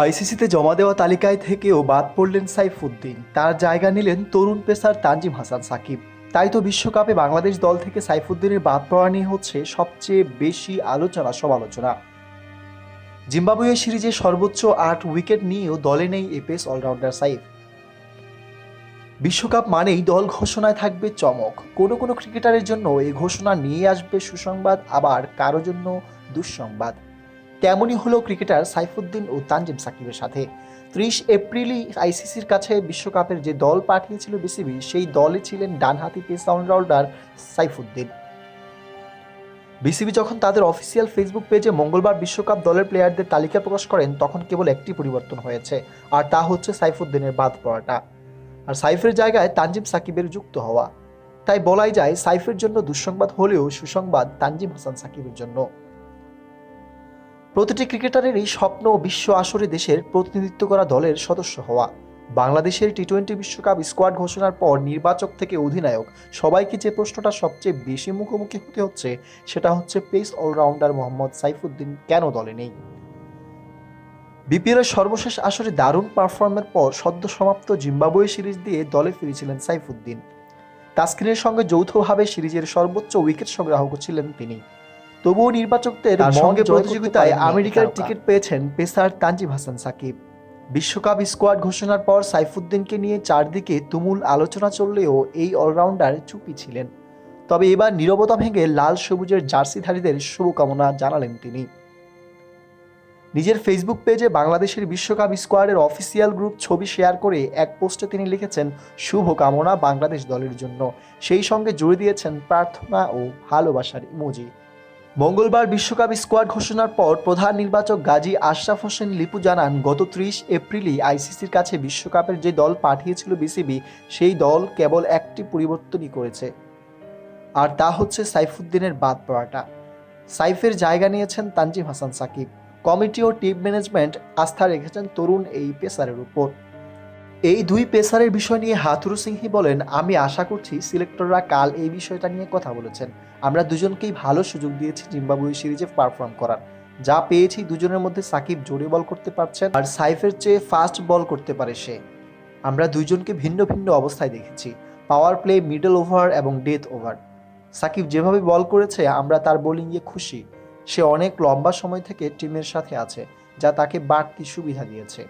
আইসিসিতে জমা দেওয়া তালিকায় থেকেও বাদ পড়লেন সাইফুদ্দিন। তার জায়গা নিলেন তরুণ পেসার তানজিম হাসান সাকিব। তাই তো বিশ্বকাপে বাংলাদেশ দল থেকে সাইফুদ্দিনের বাদ পড়া নিয়ে হচ্ছে সবচেয়ে বেশি আলোচনা, সমালোচনা। জিম্বাবুয়ে সিরিজে সর্বোচ্চ আট উইকেট নিয়েও দলে নেই এ পেস অলরাউন্ডার সাইফ। বিশ্বকাপ মানেই দল ঘোষণায় থাকবে চমক। কোনো কোনো ক্রিকেটারের জন্য এই ঘোষণা নিয়ে আসবে সুসংবাদ, আবার কারও জন্য দুঃসংবাদ। তেমনই হলো ক্রিকেটার সাইফুদ্দিন ও তানজিম সাকিবের সাথে। ত্রিশ এপ্রিলই আইসিসির কাছে বিশ্বকাপের যে দল পাঠিয়েছিল বিসিবি, সেই দলে ছিলেন ডানহাতি পেস অলরাউন্ডার সাইফুদ্দিন। বিসিবি যখন তাদের অফিসিয়াল ফেসবুক পেজে মঙ্গলবার বিশ্বকাপ দলের প্লেয়ারদের তালিকা প্রকাশ করেন, তখন কেবল একটি পরিবর্তন হয়েছে, আর তা হচ্ছে সাইফুদ্দিনের বাদ পড়াটা। আর সাইফের জায়গায় তানজিম সাকিবের যুক্ত হওয়া। তাই বলাই যায়, সাইফের জন্য দুঃসংবাদ হলেও সুসংবাদ তানজিম হাসান সাকিবের জন্য। প্রতিটি ক্রিকেটারেরই স্বপ্ন বিশ্ব আসরে দেশের প্রতিনিধিত্ব করা দলের সদস্য হওয়া। বাংলাদেশের টি টোয়েন্টি বিশ্বকাপ স্কোয়াড ঘোষণার পর নির্বাচক থেকে অধিনায়ক সবাইকে যে প্রশ্নটা সবচেয়ে বেশি মুখোমুখি হতে হচ্ছে, সেটা হচ্ছে পেস অলরাউন্ডার মোহাম্মদ সাইফুদ্দিন কেন দলে নেই? বিপিএলের সর্বশেষ আসরে দারুণ পারফর্মের পর সদ্য সমাপ্ত জিম্বাবুয়ে সিরিজ দিয়ে দলে ফিরেছিলেন সাইফুদ্দিন। তাসকিনের সঙ্গে যৌথভাবে সিরিজের সর্বোচ্চ উইকেট সংগ্রাহক ছিলেন তিনি। তবুও নির্বাচকদের সঙ্গে প্রতিযোগিতায় আমেরিকার টিকিট পেয়েছেন পেসার তানজিম হাসান সাকিব। বিশ্বকাপ স্কোয়াড ঘোষণার পর সাইফুদ্দিনকে নিয়ে চারদিকে তুমুল আলোচনা চললেও এই অলরাউন্ডার চুপি ছিলেন। তবে এবার নীরবতা ভেঙে লাল সবুজের জার্সিধারীদের শুভকামনা জানালেন তিনি। নিজের ফেসবুক পেজে বাংলাদেশের বিশ্বকাপ স্কোয়াডের অফিসিয়াল গ্রুপ ছবি শেয়ার করে এক পোস্টে তিনি লিখেছেন শুভ কামনা বাংলাদেশ দলের জন্য। সেই সঙ্গে জুড়ে দিয়েছেন প্রার্থনা ও ভালোবাসার ইমোজি। মঙ্গলবার বিশ্বকাপ স্কোয়াড ঘোষণার পর প্রধান নির্বাচক গাজী আশরাফ হোসেন লিপু জানান, গত ত্রিশ এপ্রিলই আইসিসির কাছে বিশ্বকাপের যে দল পাঠিয়েছিল বিসিবি, সেই দল কেবল একটি পরিবর্তনই করেছে। আর তা হচ্ছে সাইফুদ্দিনের বাদ পড়াটা। সাইফের জায়গা নিয়েছেন তানজিম হাসান সাকিব। কমিটি ও টিম ম্যানেজমেন্ট আস্থা রেখেছেন তরুণ এই পেসারের উপর। এই দুই পেসারের বিষয় নিয়ে হাথুরু সিংহি বলেন, আমি আশা করছি সিলেক্টররা কাল এই বিষয়টা নিয়ে কথা বলেছেন। আমরা দুজনকেই ভালো সুযোগ দিয়েছি জিম্বাবুয়ে সিরিজে পারফর্ম করার। যা পেয়েছি দুজনের মধ্যে সাকিব জোরে বল করতে পারছেন আর সাইফের চেয়ে ফাস্ট বল করতে পারে সে। আমরা দুইজনকে ভিন্ন ভিন্ন অবস্থায় দেখেছি পাওয়ার প্লে মিডল ওভার এবং ডেথ ওভার সাকিব যেভাবে বল করেছে, আমরা তার বোলিং বোলিংয়ে খুশি। সে অনেক লম্বা সময় থেকে টিমের সাথে আছে, যা তাকে বাড়তি সুবিধা দিয়েছে।